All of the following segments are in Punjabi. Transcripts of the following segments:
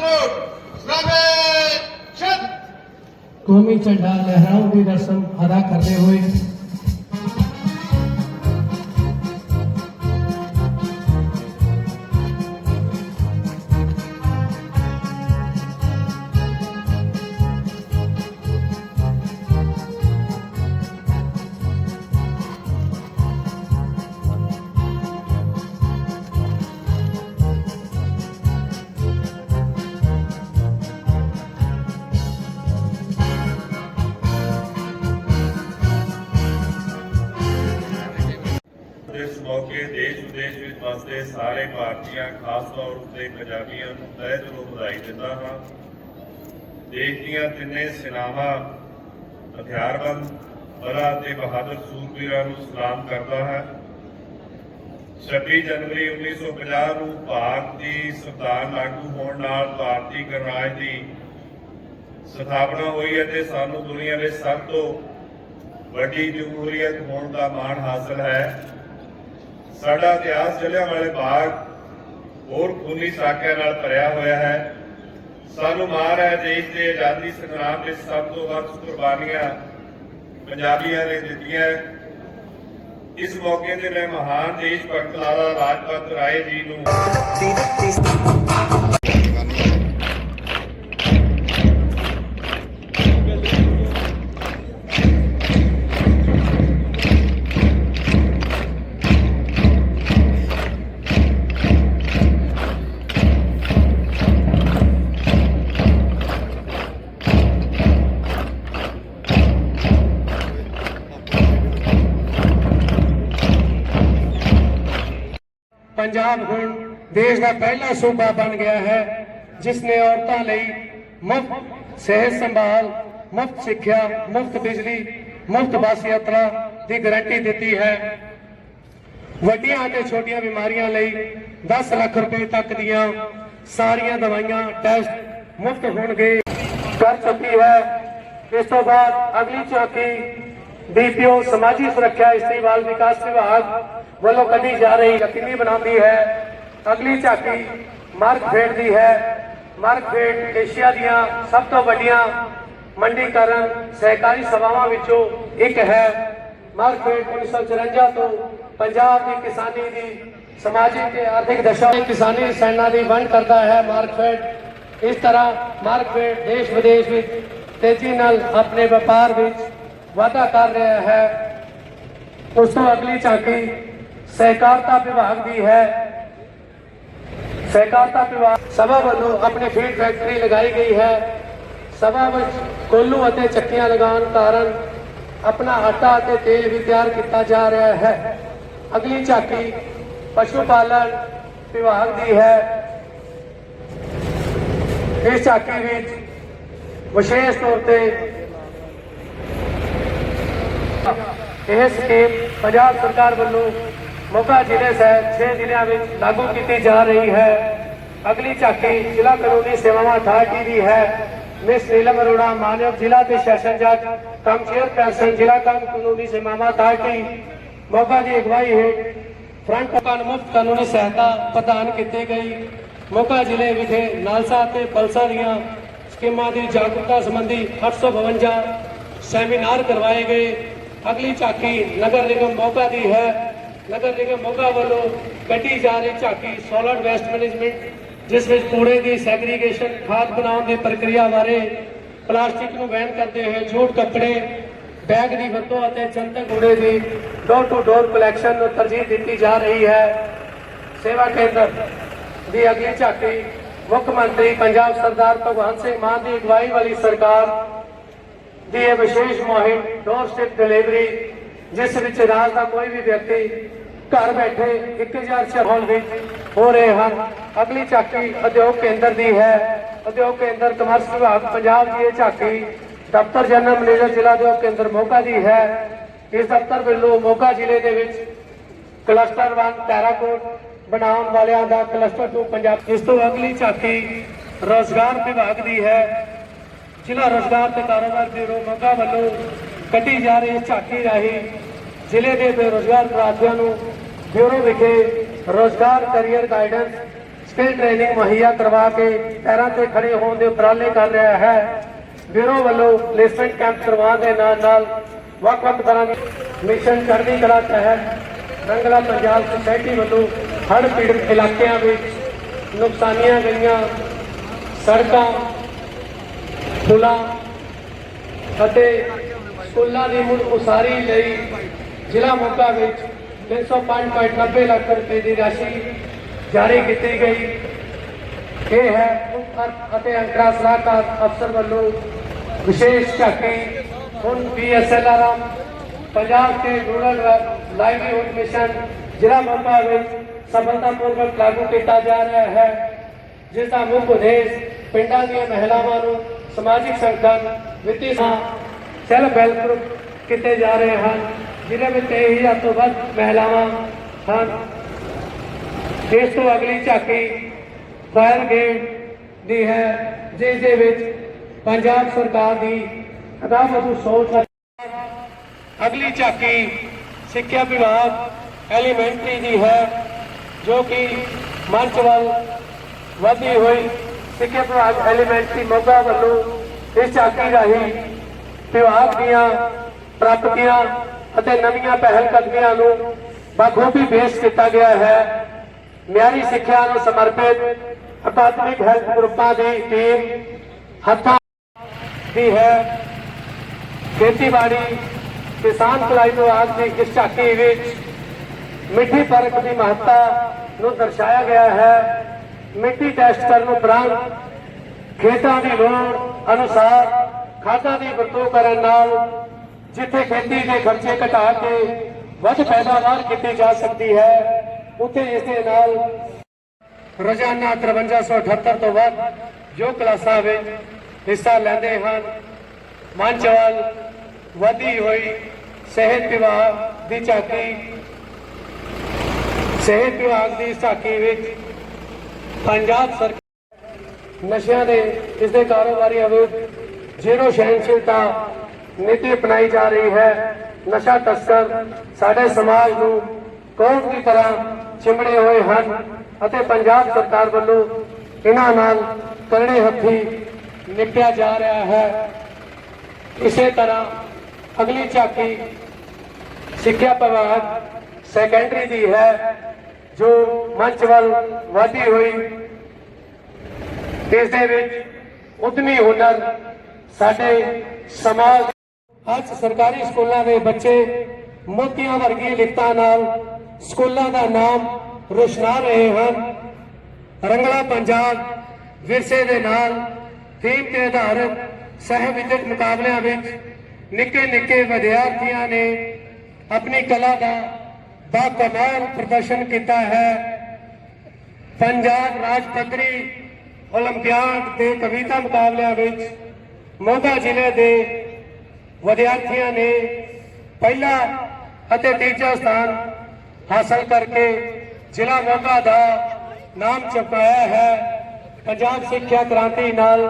ਸਲੂਟ ਸਲਾਮੇ ਛੱਡ ਕੌਮੀ ਝੰਡਾ ਲਹਿਰਾਉਣ ਦੀ ਰਸਮ ਮੌਕੇ ਦੇਸ਼ ਵਿਦੇਸ਼ ਵਿੱਚ ਵਸਦੇ ਸਾਰੇ ਭਾਰਤੀਆਂ, ਖਾਸ ਤੌਰ ਉੱਤੇ ਪੰਜਾਬੀਆਂ ਨੂੰ ਤਹਿ ਦਿਲੋਂ ਵਧਾਈ ਦਿੰਦਾ ਹਾਂ। ਦੇਸ਼ ਦੀਆਂ ਤਿੰਨੇ ਸੈਨਾਵਾਂ ਹਥਿਆਰਬੰਦ, ਬਲਾ ਤੇ ਬਹਾਦਰ ਸੂਰਬੀਰਾਂ ਨੂੰ ਸਲਾਮ ਕਰਦਾ ਹੈ। 26 ਜਨਵਰੀ 1950 ਨੂੰ ਭਾਰਤ ਦੀ ਸੰਵਿਧਾਨ ਲਾਗੂ ਹੋਣ ਨਾਲ ਭਾਰਤੀ ਗਣਰਾਜ ਦੀ ਸਥਾਪਨਾ ਹੋਈ ਅਤੇ ਸਾਨੂੰ ਦੁਨੀਆ ਵਿੱਚ ਸਭ ਤੋਂ ਵੱਡੀ ਜਮਹੂਰੀਅਤ ਹੋਣ ਦਾ ਮਾਣ ਹਾਸਲ ਹੈ। ਸਾਡਾ ਇਤਿਹਾਸ ਜਲਿਆਂਵਾਲੇ ਬਾਗ ਹੋਰ ਖੂਨੀ ਸਾਕਿਆਂ ਨਾਲ ਭਰਿਆ ਹੋਇਆ ਹੈ। ਸਾਨੂੰ ਮਾਰ ਹੈ ਦੇਸ਼ ਦੇ ਆਜ਼ਾਦੀ ਸੰਗਰਾਮ ਵਿੱਚ ਸਭ ਤੋਂ ਵੱਧ ਕੁਰਬਾਨੀਆਂ ਪੰਜਾਬੀਆਂ ਨੇ ਦਿੱਤੀਆਂ ਇਸ ਮੌਕੇ ਤੇ ਮੈਂ ਮਹਾਨ ਦੇਸ਼ ਭਗਤ ਲਾਲਾ ਲਾਜਪਤ ਰਾਏ ਜੀ ਨੂੰ ਪੰਜਾਬ ਹੁਣ, ਦੇਸ਼ ਦਾ ਪਹਿਲਾ ਸੂਬਾ ਬਣ ਗਿਆ ਹੈ ਜਿਸ ਨੇ ਔਰਤਾਂ ਲਈ ਮੁਫਤ ਸਿਹਤ ਸੰਭਾਲ, ਮੁਫਤ ਸਿੱਖਿਆ, ਮੁਫਤ ਬਿਜਲੀ, ਮੁਫਤ ਬੱਸ ਯਾਤਰਾ ਦੀ ਗਾਰੰਟੀ ਦਿੱਤੀ ਹੈ। ਵੱਡੀਆਂ ਅਤੇ ਛੋਟੀਆਂ ਬਿਮਾਰੀਆਂ ਲਈ 10 ਲੱਖ ਰੁਪਏ ਤੱਕ ਦੀਆਂ ਸਾਰੀਆਂ ਦਵਾਈਆਂ ਟੈਸਟ ਮੁਫਤ ਹੋਣਗੇ। ਕਰ ਚੁੱਕੀ ਹੈ। ਇਸ ਤੋਂ ਬਾਅਦ ਅਗਲੀ ਚੌਕੀ ਡੀਪੀਓ ਸਮਾਜੀ ਸੁਰੱਖਿਆ, ਇਸਤਰੀ ਬਾਲ ਵਿਕਾਸ ਵਿਭਾਗ ਵੱਲੋਂ ਕੱਢੀ ਜਾ ਰਹੀ ਯਕੀਨੀ ਬਣਾਉਂਦੀ ਹੈ। ਅਗਲੀ ਝਾਕੀ ਮਾਰਕ ਫੇਡ ਦੀ ਹੈ। ਮਾਰਕ ਫੇਡ ਏਸ਼ੀਆ ਦੀਆਂ ਸਭ ਤੋਂ ਵੱਡੀਆਂ ਮੰਡੀਕਰਨ ਸਹਿਕਾਰੀ ਸਭਾਵਾਂ ਵਿੱਚੋਂ ਇੱਕ ਹੈ। ਮਾਰਕਫੈਡ 1954 ਤੋਂ ਪੰਜਾਬ ਦੀ ਕਿਸਾਨੀ ਦੀ ਸਮਾਜਿਕ ਤੇ ਆਰਥਿਕ ਦਸ਼ਾ ਵਿੱਚ ਕਿਸਾਨੀ ਸੈਨਾ ਦੀ ਵੰਡ ਕਰਦਾ ਹੈ। ਮਾਰਕਫੈਡ ਇਸ ਤਰ੍ਹਾਂ ਮਾਰਕਫੈਡ ਦੇਸ਼ ਵਿਦੇਸ਼ ਵਿੱਚ ਤੇਜ਼ੀ ਨਾਲ ਆਪਣੇ ਵਪਾਰ ਵਿੱਚ ਵਾਧਾ ਕਰ ਰਿਹਾ ਹੈ। ਉਸ ਤੋਂ ਅਗਲੀ ਝਾਕੀ ਸਹਿਕਾਰਤਾ ਵਿਭਾਗ ਦੀ ਹੈ। ਸਹਿਕਾਰਤਾ ਵਿਭਾਗ ਸਭਾ ਵੱਲੋਂ ਆਪਣੀ ਫੀਡ ਫੈਕਟਰੀ ਲਗਾਈ ਗਈ ਹੈ। ਸਭਾ ਵਿੱਚ ਕੋਲੂ ਅਤੇ ਚੱਕੀਆਂ ਲਗਾਉਣ ਕਾਰਨ ਆਪਣਾ ਆਟਾ ਅਤੇ ਤੇਲ ਵੀ ਤਿਆਰ ਕੀਤਾ ਜਾ ਰਿਹਾ ਹੈ। ਅਗਲੀ ਝਾਕੀ ਪਸ਼ੂ ਪਾਲਣ ਵਿਭਾਗ ਦੀ ਹੈ। ਇਸ ਝਾਕੀ ਵਿੱਚ ਵਿਸ਼ੇਸ਼ ਤੌਰ ਤੇ ਇਹ ਸਕੀਮ ਪੰਜਾਬ ਸਰਕਾਰ ਵੱਲੋਂ ਮੋਗਾ ਜ਼ਿਲ੍ਹੇ ਸਹਿਤ 6 ਜ਼ਿਲ੍ਹਿਆਂ ਵਿੱਚ ਲਾਗੂ ਕੀਤੀ ਜਾ ਰਹੀ ਹੈ। ਅਗਲੀ ਝਾਕੀ ਜ਼ਿਲ੍ਹਾ ਕਾਨੂੰਨੀ ਸੇਵਾਵਾਂ ਅਥਾਰਟੀ ਦੀ ਹੈ। ਮਿਸ ਨੀਲਮ ਅਰੋੜਾ, ਮਾਨਵ ਜ਼ਿਲ੍ਹਾ ਤੇ ਸੈਸ਼ਨ ਜੱਜ, ਕਮ ਚੇਅਰਪਰਸਨ ਜ਼ਿਲ੍ਹਾ ਕਾਨੂੰਨੀ ਸੇਵਾਵਾਂ ਅਥਾਰਟੀ, ਮੋਗਾ ਦੀ ਅਗਵਾਈ ਹੇਠ ਫਰੰਟ ਕਾਨ ਮੁਫਤ ਕਾਨੂੰਨੀ ਸਹਾਇਤਾ ਪ੍ਰਦਾਨ ਕੀਤੀ ਗਈ। ਮੋਗਾ ਜ਼ਿਲ੍ਹੇ ਵਿਖੇ ਨਾਲਸਾ ਤੇ ਪਲਸਾ ਦੀਆਂ ਸਕੀਮਾਂ ਦੀ ਜਾਗਰੂਕਤਾ ਸੰਬੰਧੀ 852 ਸੈਮੀਨਾਰ ਕਰਵਾਏ ਗਏ। ਅਗਲੀ ਝਾਕੀ ਨਗਰ ਨਿਗਮ ਮੋਗਾ ਦੀ ਹੈ। ਨਗਰ ਨਿਗਮ ਮੋਗਾ ਵੱਲੋਂ ਕੱਢੀ ਜਾ ਰਹੀ ਝਾਕੀ ਸੋਲਡ ਵੇਸਟ ਮੈਨੇਜਮੈਂਟ ਜਿਸ ਵਿੱਚ ਕੂੜੇ ਦੀ ਸੈਗਰੀਗੇਸ਼ਨ ਖਾਦ ਬਣਾਉਣ ਦੀ ਪ੍ਰਕਿਰਿਆ ਬਾਰੇ ਪਲਾਸਟਿਕ ਨੂੰ ਬੈਨ ਕਰਦੇ ਹੋਏ ਜੂਟ ਕੱਪੜੇ, ਬੈਗ ਦੀ ਵਰਤੋਂ ਅਤੇ ਜਨਤਕ ਕੂੜੇ ਦੀ ਡੋਰ ਟੂ ਡੋਰ ਕਲੈਕਸ਼ਨ ਨੂੰ ਤਰਜੀਹ ਦਿੱਤੀ ਜਾ ਰਹੀ ਹੈ। ਸੇਵਾ ਕੇਂਦਰ ਦੀ ਅਗਲੀ ਝਾਕੀ ਮੁੱਖ ਮੰਤਰੀ ਪੰਜਾਬ ਸਰਦਾਰ ਭਗਵੰਤ ਸਿੰਘ ਮਾਨ ਦੀ ਅਗਵਾਈ ਵਾਲੀ ਸਰਕਾਰ ਦੀ ਇਹ ਵਿਸ਼ੇਸ਼ ਮੁਹਿੰਮ ਡੋਰ ਸਟੈਪ ਡਿਲੀਵਰੀ ਜਿਸ ਵਿੱਚ ਰਾਜ ਦਾ ਕੋਈ ਵੀ ਵਿਅਕਤੀ ਘਰ ਬੈਠੇ 1000 ਸ਼ਹਿਰ ਵਿੱਚ ਹੋ ਰਹੇ ਹਨ। ਅਗਲੀ ਝਾਕੀ ਉਦਯੋਗ ਕੇਂਦਰ ਦੀ ਹੈ। ਉਦਯੋਗ ਕੇਂਦਰ ਕਮਰਸ ਵਿਭਾਗ ਪੰਜਾਬ ਦੀ ਇਹ ਝਾਕੀ ਦਫ਼ਤਰ ਜਨਰਲ ਮੈਨੇਜਰ ਜ਼ਿਲ੍ਹਾ ਉਦਯੋਗ ਕੇਂਦਰ ਮੋਗਾ ਦੀ ਹੈ। ਇਸ ਦਫ਼ਤਰ ਵੱਲੋਂ ਮੋਗਾ ਜ਼ਿਲ੍ਹੇ ਦੇ ਵਿੱਚ ਕਲਸਟਰ 1 ਟੈਰਾਕੋਟ ਬਣਾਉਣ ਵਾਲਿਆਂ ਦਾ ਕਲਸਟਰ 2 ਪੰਜਾਬ ਇਸ ਤੋਂ ਅਗਲੀ ਝਾਕੀ ਰੋਜ਼ਗਾਰ ਵਿਭਾਗ ਦੀ ਹੈ। ਜ਼ਿਲ੍ਹਾ ਰੋਜ਼ਗਾਰ ਤੇ ਕਾਰੋਬਾਰ ਬਿਊਰੋ ਮੋਗਾ ਵੱਲੋਂ ਕੱਢੀ ਜਾ ਰਹੀ ਝਾਕੀ ਰਾਹੀਂ ਜ਼ਿਲ੍ਹੇ ਦੇ ਬੇਰੁਜ਼ਗਾਰ ਪ੍ਰਾਰਥੀਆਂ ਨੂੰ ਬਿਊਰੋ ਵਿਖੇ ਰੋਜ਼ਗਾਰ ਕੈਰੀਅਰ ਗਾਈਡੈਂਸ ਸਕਿੱਲ ਟ੍ਰੇਨਿੰਗ ਮੁਹੱਈਆ ਕਰਵਾ ਕੇ ਪੈਰਾਂ ਤੇ ਖੜੇ ਹੋਣ ਦੇ ਉਪਰਾਲੇ ਕਰ ਰਿਹਾ ਹੈ। ਬਿਊਰੋ ਵੱਲੋਂ ਪਲੇਸਮੈਂਟ ਕੈਂਪ ਕਰਵਾਉਣ ਦੇ ਨਾਲ ਨਾਲ ਵੱਖ-ਵੱਖ ਤਰ੍ਹਾਂ ਦੇ ਮਿਸ਼ਨ ਚੜ੍ਹਦੀ ਕਲਾ ਤਹਿਤ ਰੰਗਲਾ ਪੰਜਾਬ ਸੁਸਾਇਟੀ ਵੱਲੋਂ ਹੜ੍ਹ ਪੀੜਤ ਇਲਾਕਿਆਂ ਵਿੱਚ ਨੁਕਸਾਨੀਆਂ ਗਈਆਂ ਸੜਕਾਂ, ਪੁਲਾਂ ਅਤੇ ਸਕੂਲਾਂ ਦੀ ਮੁੜ ਉਸਾਰੀ ਲਈ ਜ਼ਿਲ੍ਹਾ ਮੋਗਾ ਵਿੱਚ 305.90 ਲੱਖ ਰੁਪਏ ਦੀ ਰਾਸ਼ੀ ਜਾਰੀ ਕੀਤੀ ਗਈ ਇਹ ਹੈ ਮੁੱਖ ਅਰਥ ਅਤੇ ਅੰਕੜਾ ਸਲਾਹਕਾਰ ਅਫਸਰ ਵੱਲੋਂ ਵਿਸ਼ੇਸ਼ ਝਾਕੀ ਹੁਣ ਪੀਐਸਐਲਆਰ ਪੰਜਾਬ ਦੇ ਰੂਰਲ ਲਾਈਵਲੀਹੁੱਡ ਮਿਸ਼ਨ ਜ਼ਿਲ੍ਹਾ ਮੋਗਾ ਵਿੱਚ ਸਫਲਤਾਪੂਰਵਕ ਲਾਗੂ ਕੀਤਾ ਜਾ ਰਿਹਾ ਹੈ ਜਿਸ ਦਾ ਮੁੱਖ ਉਦੇਸ਼ ਪਿੰਡਾਂ ਦੀਆਂ ਮਹਿਲਾਵਾਂ ਨੂੰ ਸਮਾਜਿਕ ਸੰਗਠਨ ਵਿੱਤੀ ਸਾਂ ਸੈਲਫ ਹੈਲਪ ਗਰੁੱਪ ਕੀਤੇ ਜਾ ਰਹੇ ਹਨ ਜਿਹਦੇ ਵਿੱਚ 23000 ਤੋਂ ਵੱਧ ਮਹਿਲਾਵਾਂ ਹਨ ਇਸ ਤੋਂ ਅਗਲੀ ਝਾਕੀ ਫਾਇਰ ਗੇਟ ਦੀ ਹੈ, ਜਿਸ ਦੇ ਵਿੱਚ ਪੰਜਾਬ ਸਰਕਾਰ ਦੀ ਅਦਾਵਤੂ ਸੋਚ ਹੈ ਅਗਲੀ ਝਾਕੀ ਸਿੱਖਿਆ ਵਿਭਾਗ ਐਲੀਮੈਂਟਰੀ ਦੀ ਹੈ, ਜੋ ਕਿ ਮੰਚ ਵੱਲ ਵਧੀ ਹੋਈ ਸਿੱਖਿਆ ਵਿਭਾਗ ਐਲੀਮੈਂਟਰੀ ਮੋਗਾ ਵੱਲੋਂ ਇਸ ਝਾਕੀ ਰਾਹੀਂ ਵਿਭਾਗ ਦੀਆਂ ਪ੍ਰਾਪਤੀਆਂ ਅਤੇ ਨਵੀਆਂ ਪਹਿਲ ਕਦਮੀਆਂ ਨੂੰ ਬਖੂਬੀ ਪੇਸ਼ ਕੀਤਾ ਗਿਆ ਹੈ। ਮਿਆਰੀ ਸਿੱਖਿਆ ਨੂੰ ਸਮਰਪਿਤ ਅਕਾਦਮਿਕ ਹੈਲਥ ਗਰੁੱਪਾਂ ਦੀ ਟੀਮ ਹੱਥਾਂ ਦੀ ਹੈ। ਖੇਤੀਬਾੜੀ, ਕਿਸਾਨ ਭਲਾਈ ਵਿਭਾਗ ਦੀ ਇਸ ਝਾਕੀ ਵਿੱਚ ਮਿੱਟੀ ਪਰਖ ਦੀ ਮਹੱਤਤਾ ਨੂੰ ਦਰਸਾਇਆ ਗਿਆ ਹੈ। ਮਿੱਟੀ ਟੈਸਟ ਕਰਨ ਉਪਰੰਤ ਖੇਤਾਂ ਦੀ ਲੋੜ ਅਨੁਸਾਰ ਖਾਦਾਂ ਦੀ ਵਰਤੋਂ ਕਰਨ ਨਾਲ ਜਿੱਥੇ ਖੇਤੀ ਦੇ ਖਰਚੇ ਘਟਾ ਕੇ ਵੱਧ ਪੈਦਾਵਾਰ ਕੀਤੀ ਜਾ ਸਕਦੀ ਹੈ, ਉੱਥੇ ਇਸ ਦੇ ਨਾਲ ਰੋਜ਼ਾਨਾ 5378 ਤੋਂ ਵੱਧ ਜੋ ਕਲਾਸਾਂ ਵਿੱਚ ਹਿੱਸਾ ਲੈਂਦੇ ਹਨ ਮੰਚ ਵਧੀ ਹੋਈ, ਸਿਹਤ ਵਿਭਾਗ ਦੀ ਝਾਕੀ, ਸਿਹਤ ਵਿਭਾਗ ਦੀ ਝਾਕੀ ਵਿੱਚ ਪੰਜਾਬ ਸਰਕਾਰ ਨਸ਼ਿਆਂ ਦੇ, ਇਸ ਦੇ ਕਾਰੋਬਾਰੀ ਵਿਰੁੱਧ ਜ਼ੀਰੋ ਸਹਿਣਸ਼ੀਲਤਾ ਨੀਤੀ ਅਪਣਾਈ ਜਾ ਰਹੀ ਹੈ। ਨਸ਼ਾ ਤਸਕਰ ਸਾਡੇ ਸਮਾਜ ਨੂੰ ਕੌਮ ਦੀ ਤਰ੍ਹਾਂ ਚਿੰਬੜੇ ਹੋਏ ਹਨ ਅਤੇ ਪੰਜਾਬ ਸਰਕਾਰ ਵੱਲੋਂ ਇਹਨਾਂ ਨਾਲ ਕਰੜੇ ਹੱਥੀ ਨਿਪਟਿਆ ਜਾ ਰਿਹਾ ਹੈ। ਇਸੇ ਤਰ੍ਹਾਂ ਅਗਲੀ ਝਾਕੀ ਸਿੱਖਿਆ ਵਿਭਾਗ ਸੈਕੰਡਰੀ ਦੀ ਹੈ, ਜੋ ਮੰਚ ਵੱਲ ਵਧੀ ਹੋਈ। ਇਸ ਦੇ ਵਿੱਚ ਉਦਮੀ ਹੁਨਰ ਸਾਡੇ ਸਮਾਜ ਅੱਜ ਸਰਕਾਰੀ ਸਕੂਲਾਂ ਦੇ ਬੱਚੇ ਮੋਤੀਆਂ ਵਰਗੀਆਂ ਲਿਖਤਾਂ ਨਾਲ ਸਕੂਲਾਂ ਦਾ ਨਾਮ ਰੋਸ਼ਨਾ ਰਹੇ ਹਨ ਰੰਗਲਾ ਪੰਜਾਬ ਵਿਰਸੇ ਦੇ ਨਾਲ ਥੀਮ ਤੇ ਆਧਾਰਿਤ ਸਹਿ ਵਿਦਿਅਕ ਮੁਕਾਬਲਿਆਂ ਵਿੱਚ ਨਿੱਕੇ ਨਿੱਕੇ ਵਿਦਿਆਰਥੀਆਂ ਨੇ ਆਪਣੀ ਕਲਾ ਦਾ ਬਾ ਕਮਾਲ ਪ੍ਰਦਰਸ਼ਨ ਕੀਤਾ ਹੈ ਪੰਜਾਬ ਰਾਜ ਪੱਧਰੀ 올림픽 ਦੇ ਕਵਿਤਾ ਮੁਕਾਬਲਿਆਂ ਵਿੱਚ ਮੋਗਾ ਜ਼ਿਲ੍ਹੇ ਦੇ ਵਿਦਿਆਰਥੀਆਂ ਨੇ ਪਹਿਲਾ ਅਤੇ ਤੀਜਾ ਸਥਾਨ ਹਾਸਲ ਕਰਕੇ ਜ਼ਿਲ੍ਹਾ ਮੋਗਾ ਦਾ ਨਾਮ ਚੁਕਾਇਆ ਹੈ। ਪੰਜਾਬ ਸਿੱਖਿਆ ਕ੍ਰਾਂਤੀ ਨਾਲ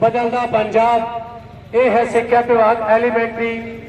ਬਦਲਦਾ ਪੰਜਾਬ। ਇਹ ਹੈ ਸਿੱਖਿਆ ਵਿਭਾਗ ਐਲੀਮੈਂਟਰੀ।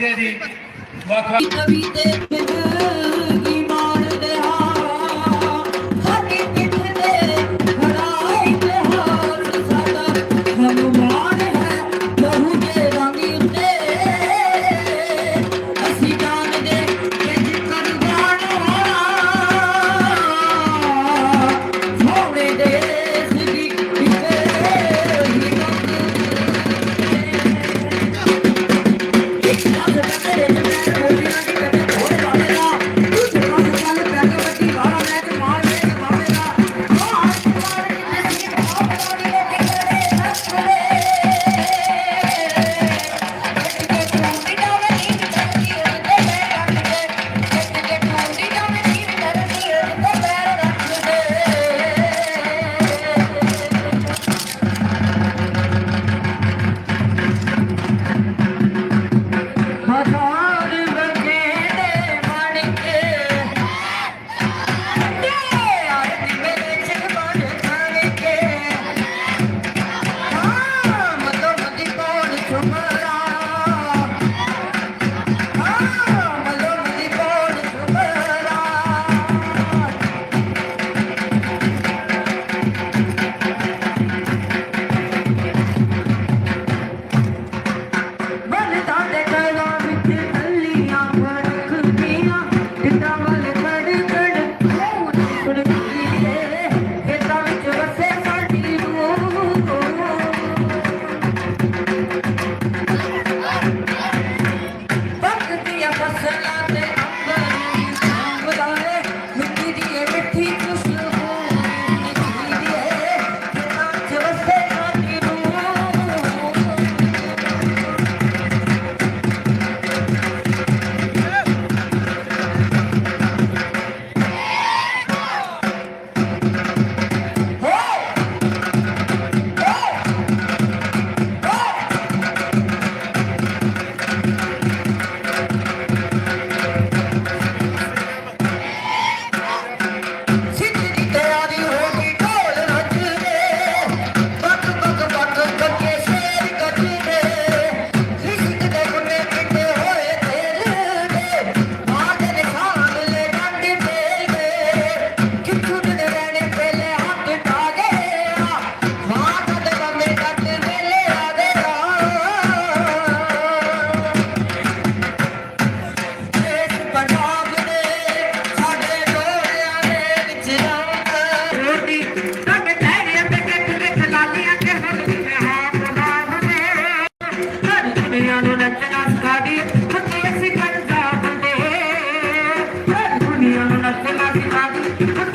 ਪੇਸ਼ਕਾਰੀ ਗਿੱਧੇ ਦੀ ਵੱਖ Thank you.